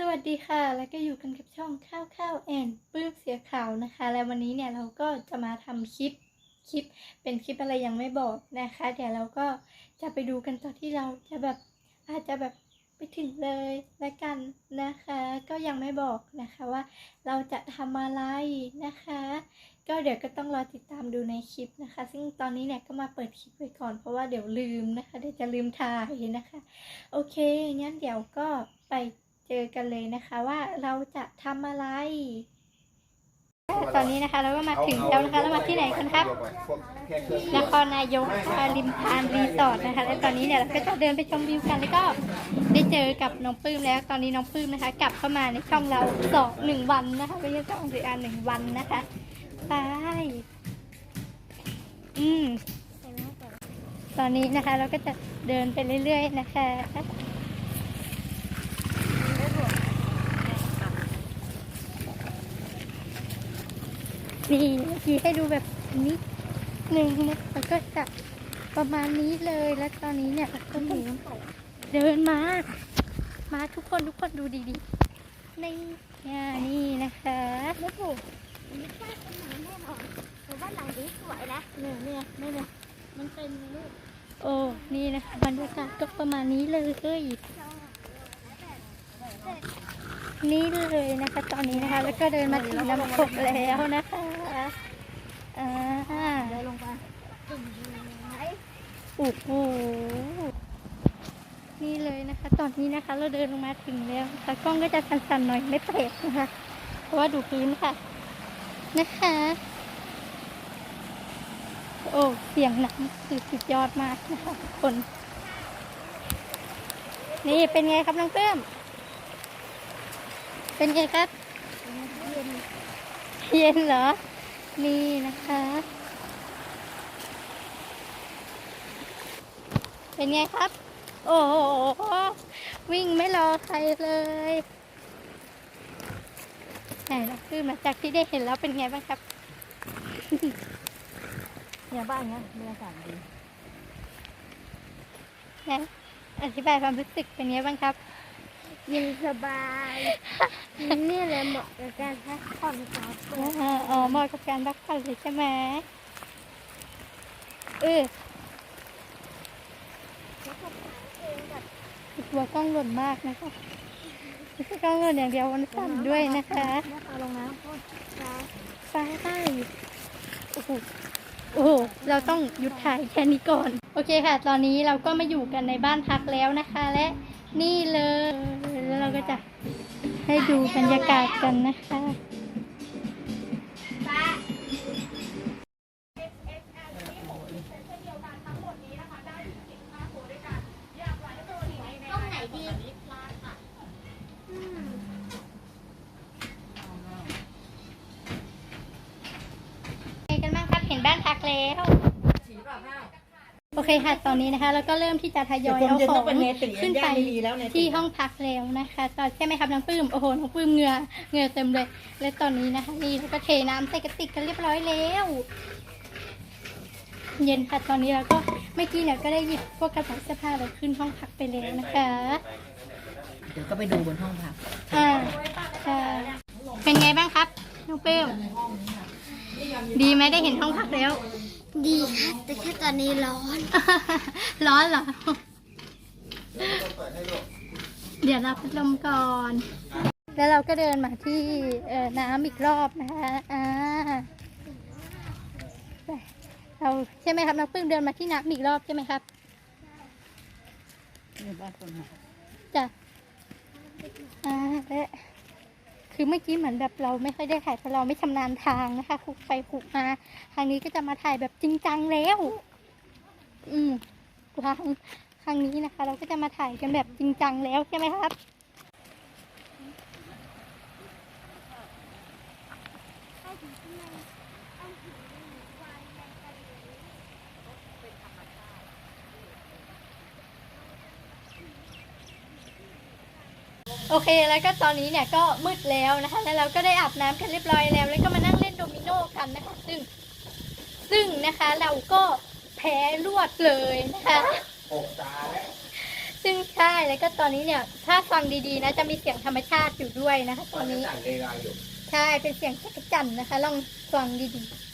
สวัสดีค่ะ แล้วก็อยู่กันกับช่องข้าวข้าวแอนปื้มเสียข่าวนะคะ แล้ววันนี้เนี่ยเราก็จะมาทำคลิป คลิป เป็นคลิปอะไรยังไม่บอกนะคะ เดี๋ยวเราก็จะไปดูกันตอนที่เราจะแบบอาจจะแบบไปถึงเลยละกันนะคะ ก็ยังไม่บอกนะคะว่าเราจะทำอะไรนะคะ ก็เดี๋ยวก็ต้องรอติดตามดูในคลิปนะคะ ซึ่งตอนนี้เนี่ยก็มาเปิดคลิปไว้ก่อนเพราะว่าเดี๋ยวลืมนะคะ เดี๋ยวจะลืมถ่ายนะคะ โอเคงั้นเดี๋ยวก็ไป เจอกันเลยนะคะว่าเราจะทำอะไร ตอนนี้นะคะเราก็มาถึงแล้วนะคะเรามาที่ไหนกันครับ นครนายกค่ะริมทานรีสอร์ทนะคะ และตอนนี้เนี่ยเราก็จะเดินไปชมวิวกันแล้วก็ได้เจอกับน้องปื้มแล้ว ตอนนี้น้องปื้มนะคะ กลับเข้ามาในช่องเราสองหนึ่งวันนะคะไม่ใช่สองสี่อันหนึ่งวันนะคะไปอืมตอนนี้นะคะเราก็จะเดินไปเรื่อย ๆ นะคะ นี่เมื่อกี้ให้ดูแบบนิดหนึ่งนะแล้วก็จะประมาณนี้เลยแล้วตอนนี้เนี่ยเราก็ถึงเดินมา มาทุกคนทุกคนดูดีๆในี่อ่านี่นะคะไม่ถูกไม่ใช่เป็นหนังแน่นอนแต่ว่าหลังนี้สวยนะเนี่ยเนี่ยเนี่ยเนี่ยมันเป็นลูกโอ้นี่นะคะบรรยากาศก็ประมาณนี้เลย นี่เลยนะคะ ตอนนี้นะคะ แล้วก็เดินมาถึงน้ำตกแล้วนะคะอ่าเดินลงไปถึงไหนโอ้โหนี่เลยนะคะ ตอนนี้นะคะ เราเดินลงมาถึงแล้วนะคะกล้องก็จะสั่นๆหน่อยไม่เปรกนะคะ เพราะว่าดูพื้นค่ะ นะคะ โอ้เสียงหนังคือสุดยอดมากนะคะทุกคน นี่เป็นไงครับน้องเพิ่ม เป็นไงครับเย็นเย็นเหรอ นี่นะคะ เป็นไงครับ โอ้โห วิ่งไม่รอใครเลยไหนเราขึ้นมาจากที่ได้เห็นแล้วเป็นไงบ้างครับ เนี่ยบ้านเนี้ยบรรยากาศดีนะอธิบายความรู้สึกเป็นไงบ้างครับ เย็นสบาย นี่เลยเหมาะกับการพักผ่อนครับอ๋ออ๋อเหมาะกับการพักผ่อนเลยใช่ไหมเออหัวกล้องหล่นมากนะคะไม่ใช่กล้องหล่นอย่างเดียวมันสั่นด้วยนะคะนะคะลงน้ำโคตรช้าฟ้าใต้โอ้โหโอ้โห เราต้องหยุดถ่ายแค่นี้ก่อน โอเคค่ะ ตอนนี้เราก็มาอยู่กันในบ้านพักแล้วนะคะ และนี่เลยแล้วเรา ก็จะให้ดูบรรยากาศกันนะคะต้มไหนดีอืมไงกันบ้างครับ เห็นบ้านพักแล้ว โอเคค่ะ ตอนนี้นะคะเราก็เริ่มที่จะทยอยเอาของขึ้นไปที่ห้องพักแล้วนะคะ ตอนใช่ไหมครับน้องปื้ม โอ้โห น้องปื้มเหงื่อเหงื่อเต็มเลย และตอนนี้นะคะนี่เราก็เทน้ำใส่กระติกกันเรียบร้อยแล้ว เย็นค่ะตอนนี้เราก็เมื่อกี้เนี่ยก็ได้หยิบพวกกระเป๋าเสื้อผ้าเราขึ้นห้องพักไปแล้วนะคะ เดี๋ยวก็ไปดูบนห้องพักอ่าใช่เป็นไงบ้างครับน้องปื้ม ดีไหมได้เห็นห้องพักแล้ว ดีค่ะแต่แค่ตอนนี้ร้อน ร้อนเหรอ เดี๋ยวเราพัดลมก่อน แล้วเราก็เดินมาที่เอ่อน้ำอีกรอบนะคะอ่าเราใช่ไหมครับน้องปึ้งเดินมาที่น้ำอีกรอบใช่ไหมครับนี่บ้านคนหาจ้ะอ่าและ คือเมื่อกี้เหมือนแบบเราไม่ค่อยได้ถ่ายเพราะเราไม่ชำนาญทางนะคะคุกไปคุกมาทางนี้ก็จะมาถ่ายแบบจริงจังแล้ว อืมครั้งครั้งนี้นะคะ เราก็จะมาถ่ายกันแบบจริงจังแล้วใช่ไหมครับ โอเคแล้วก็ตอนนี้เนี่ยก็มืดแล้วนะคะ แล้วเราก็ได้อาบน้ำกันเรียบร้อยแล้ว แล้วก็มานั่งเล่นโดมิโนกันนะคะ ซึ่ง ซึ่งนะคะเราก็แพ้รวดเลยนะคะซึ่งชใช่แล้วก็ตอนนี้เนี่ย ถ้าฟังดีๆนะจะมีเสียงธรรมชาติอยู่ด้วยนะคะตอนนี้สั่งเลกาอยู่ใช่เป็นเสียงจักรจันทร์นะคะ ลองฟังดีๆ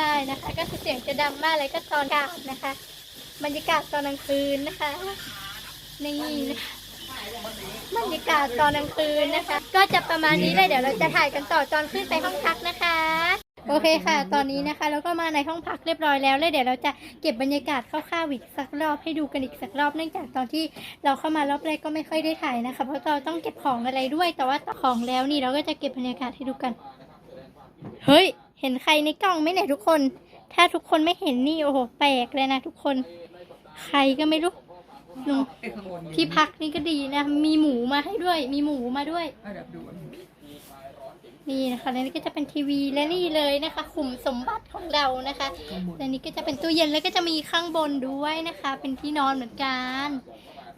ใช่นะคะ ก็คือเสียงจะดังมากเลยก็ตอนกลางนะคะ บรรยากาศตอนกลางคืนนะคะนี่นะคะบรรยากาศตอนกลางคืนนะคะ ก็จะประมาณนี้เลยเดี๋ยวเราจะถ่ายกันต่อตอนขึ้นไปห้องพักนะคะ โอเคค่ะ ตอนนี้นะคะ เราก็มาในห้องพักเรียบร้อยแล้วแล้วเดี๋ยวเราจะเก็บบรรยากาศคร่าวๆอีกสักรอบให้ดูกันอีกสักรอบเนื่องจากตอนที่เราเข้ามารอบแรกก็ไม่ค่อยได้ถ่ายนะคะ เพราะเราต้องเก็บของอะไรด้วย แต่ว่าของแล้วนี่เราก็จะเก็บบรรยากาศให้ดูกัน เฮ้ย เห็นใครในกล้องไหมเนี่ยทุกคน ถ้าทุกคนไม่เห็นนี่โอ้โหแปลกเลยนะทุกคน ใครก็ไม่รู้ลุงไปข้างที่พักนี่ก็ดีนะ มีหมูมาให้ด้วย มีหมูมาด้วย นี่นะคะ และนี่ก็จะเป็นทีวีและนี่เลยนะคะขุมสมบัติของเรานะคะ และนี่ก็จะเป็นตู้เย็นแล้วก็จะมีข้างบนด้วยนะคะ เป็นที่นอนเหมือนกัน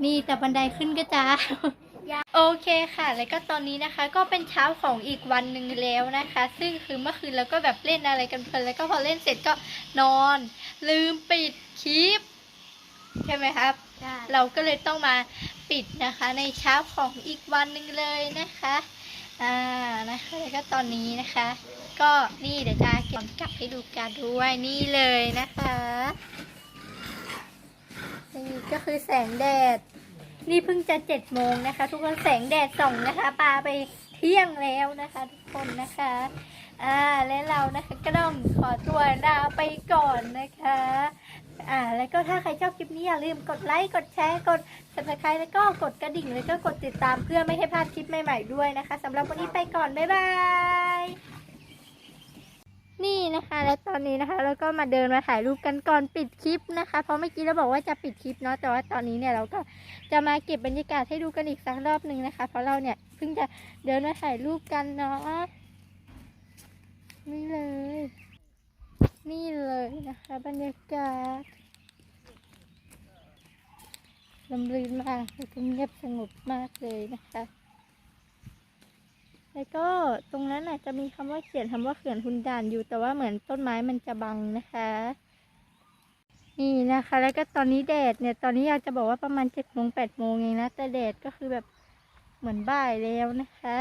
นี่แต่บันไดขึ้นก็จะ โอเคค่ะ แล้วก็ตอนนี้นะคะ ก็เป็นเช้าของอีกวันหนึ่งแล้วนะคะ ซึ่งคือเมื่อคืนเราก็แบบเล่นอะไรกันเพลินแล้วก็พอเล่นเสร็จก็นอน ลืมปิดคลิปใช่ไหมครับใช่เราก็เลยต้องมาปิดนะคะ ในเช้าของอีกวันหนึ่งเลยนะคะ อ่านะคะแล้วก็ตอนนี้นะคะ ก็นี่เดี๋ยวจะเก็บกลับให้ดูกันด้วยนี่เลยนะคะนี่ก็คือแสงแดด นี่เพิ่งจะเจ็ดโมงนะคะ ทุกคนแสงแดดส่องนะคะปลาไปเที่ยงแล้วนะคะ ทุกคนนะคะอ่าและเรานะคะก็ต้องขอตัวลาไปก่อนนะคะอ่าแล้วก็ถ้าใครชอบคลิปนี้อย่าลืมกดไลค์กดแชร์กด subscribe แล้วก็กดกระดิ่งแล้วก็กดติดตามเพื่อไม่ให้พลาดคลิปใหม่ๆด้วยนะคะสำหรับวันนี้ไปก่อน บ๊ายบาย นี่นะคะ แล้วตอนนี้นะคะเราก็มาเดินมาถ่ายรูปกันก่อนปิดคลิปนะคะ เพราะเมื่อกี้เราบอกว่าจะปิดคลิปเนาะแต่ว่าตอนนี้เนี่ยเราก็จะมาเก็บบรรยากาศให้ดูกันอีกสักรอบหนึ่งนะคะ เพราะเราเนี่ยเพิ่งจะเดินมาถ่ายรูปกันเนาะนี่เลย นี่เลยนะคะ บรรยากาศลมรื่นมากแล้วก็เงียบสงบมากเลยนะคะ แล้วก็ตรงนั้นอาจจะมีคำว่าเขียนคำว่าเขื่อนหุนด่านอยู่แต่ว่าเหมือนต้นไม้มันจะบังนะคะ นี่นะคะ แล้วก็ตอนนี้แดดเนี่ยตอนนี้อยากจะบอกว่าประมาณเจ็ดโมงแปดโมงเองนะแต่แดดก็คือแบบเหมือนบ่ายแล้วนะคะ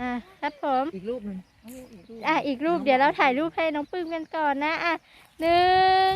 อะครับผมอีกรูปหนึ่งเอาอีกรูปอะอีกรูปเดี๋ยวเราถ่ายรูปให้น้องปื้มกันก่อนนะอะหนึ่ง